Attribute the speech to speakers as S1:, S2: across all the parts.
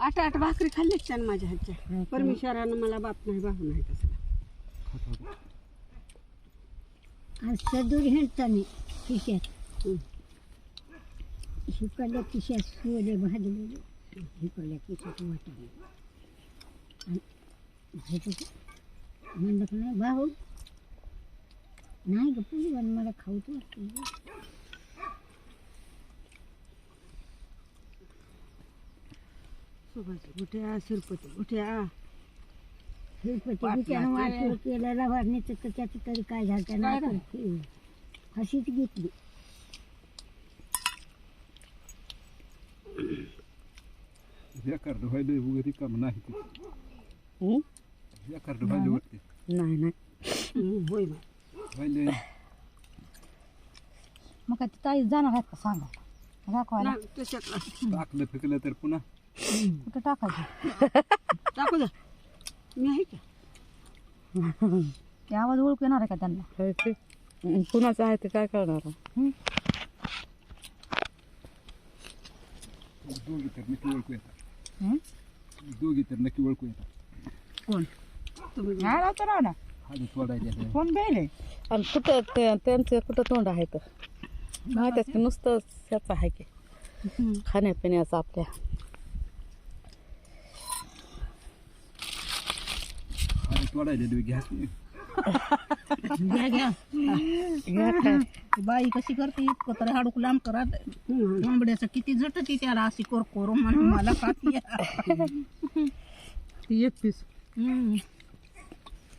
S1: आठ आठ भाकरी खाल्लीच छान माझ्या हातच्या. परमेश्वरानं मला बाप नाही भाऊ नाही तसला
S2: आज सदूर हिंडताना खिशात.
S1: हं.
S2: हिकडल्या खिशात सोले भाजलेले हिकडल्या खिशात वाटाणे म्हणलं का नाही भाऊ नाही ग पण मला खाऊच वाटतं
S1: शिरपती. वाटलं
S2: केलं रवाडणीचं तर त्याचं तरी काय झालं घेतली.
S3: बेकार वगैरे काम नाही? बेकार वाटते.
S1: नाही नाही. हं, होय
S4: मग काय ती ताई जाणार आहेत का? सांगा. दाखवायला
S3: टाकलं फेकलं तर पुन्हा.
S4: कुठं टाकायचं?
S1: टाकू द्या मी आहे का?
S4: ते आवाज ओळखू येणार आहे का त्यांना?
S1: कुणाचं आहे ते काय करणार?
S3: दोघी तर नक्की ओळखू येतात.
S4: हं?
S3: दोघी तर नक्की ओळखू येतात.
S4: कोण?
S1: तुम्ही
S4: नाही राहतो राव ना
S3: हाडी तोडायच्या
S4: कोण बेले
S5: आणि कुठं ते त्यांचं कुठं तोंड आहे तर? माहीत आहे की? नुसतं ह्याचं आहे की. खाण्यापिण्याचं आपल्या.
S3: घ्या.
S4: घ्या घ्या.
S5: घ्या काय?
S4: ती बाई कशी करते इतकं तर हाडूक लांब करा. कोंबड्याचं किती झटती त्याला अशी कोर कोर म्हणून मला खाती.
S1: ती एक पीस.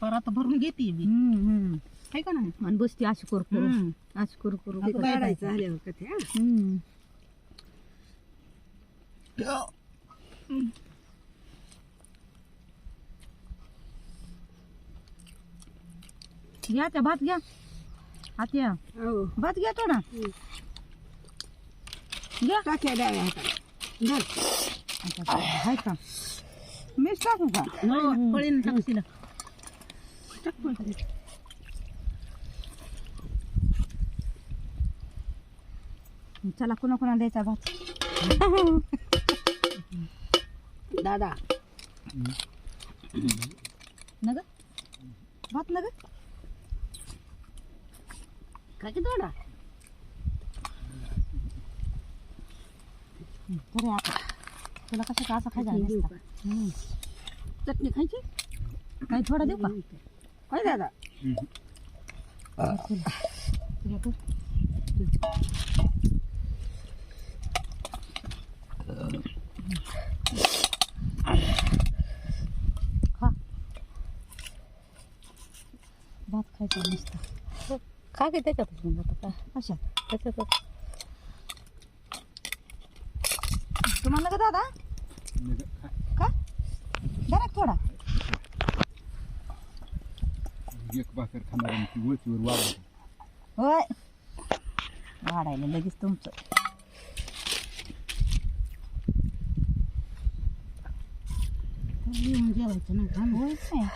S4: परत भरून घेते बी आहे का नाही? आणि बसती अशी कोर कोर अशी कोर कोर
S1: काढायचं आल्यावर का ते हा?
S4: घ्या त्या भात घ्या. हात्या
S1: हो.
S4: भात घ्या थोडा. घ्या.
S1: टाक्या डाव्या हाताला धर.
S4: हाय का? मीच टाकू का? पळीन टाकशील
S1: टाक
S4: चला कोणा कोणाला द्यायचा भात
S1: दादा
S4: नग भात नग
S1: काय की दादा
S4: आता तुला कसं का असं खायचा?
S1: चटणी खायची
S4: काही थोडा देऊ का
S1: काय दादा
S4: तुला तू खा भात खायचा नसता.
S5: खा की त्याच्यातच मग आता. काय
S4: अशा.
S5: त्याच्यातच.
S4: तुम्हाला का दादा. का? जरा थोडा.
S3: एक भाकर खाणार आणि ती वरचीवर वाढ
S4: होय. वाढायला लगेच तुमचं. जेवायचं ना होय